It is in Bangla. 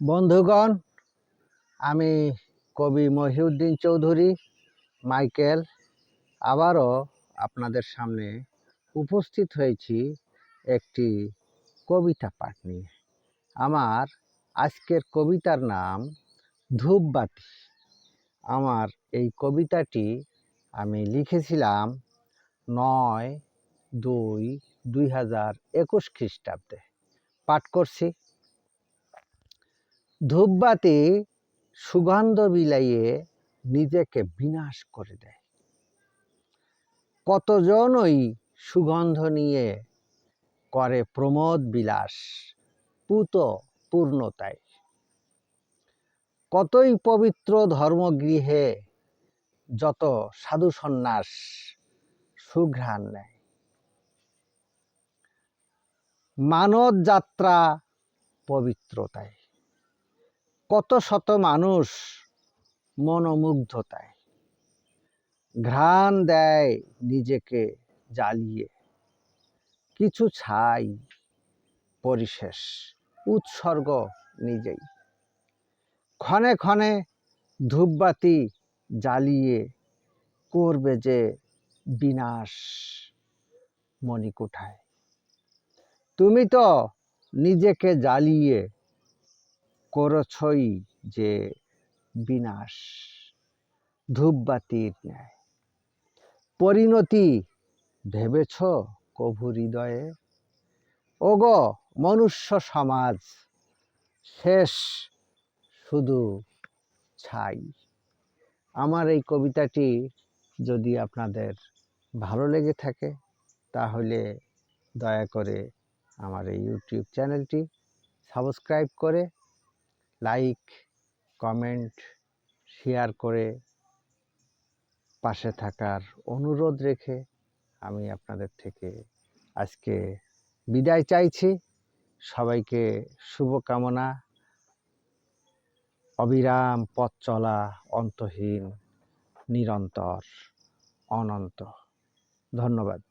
বন্ধুগণ, আমি কবি মহিউদ্দিন চৌধুরী, মাইকেল, আবারও আপনাদের সামনে উপস্থিত হয়েছি একটি কবিতা পাঠ নিয়ে। আমার আজকের কবিতার নাম ধূপবাতি। আমার এই কবিতাটি আমি লিখেছিলাম নয় দুই দুই হাজার একুশ খ্রিস্টাব্দে। পাঠ করছি। ধূপবাতি সুগন্ধ বিলাইয়ে নিজেকে বিনাশ করে দেয়। কতজনই সুগন্ধ নিয়ে করে প্রমোদ বিলাস পুত পূর্ণতায় কতই পবিত্র ধর্মগৃহে যত সাধু সন্ন্যাস সুঘ্রাণ নেয়। মানব যাত্রা পবিত্রতায়। কত শত মানুষ মনোমুগ্ধতায়। ঘ্রাণ দেয় নিজেকে জ্বালিয়ে। কিছু ছাই, পরিশেষ, উৎসর্গ নিজেই। ক্ষণে ক্ষণে ধূপবাতি জ্বালিয়ে করবে যে বিনাশ মণিকুঠায়। তুমি তো নিজেকে জ্বালিয়ে করছই যে বিনাশ, ধূপবাতির ন্যায়। পরিণতি ভেবেছ কভু হৃদয়ে? ওগো মনুষ্য সমাজ, শেষ শুধু ছাই। আমার এই কবিতাটি যদি আপনাদের ভালো লেগে থাকে, তাহলে দয়া করে আমার এই ইউটিউব চ্যানেলটি সাবস্ক্রাইব করে লাইক কমেন্ট শেয়ার করে পাশে থাকার অনুরোধ রেখে আমি আপনাদের থেকে আজকে বিদায় চাইছি। সবাইকে শুভকামনা। অবিরাম পথ চলা অন্তহীন, নিরন্তর, অনন্ত। ধন্যবাদ।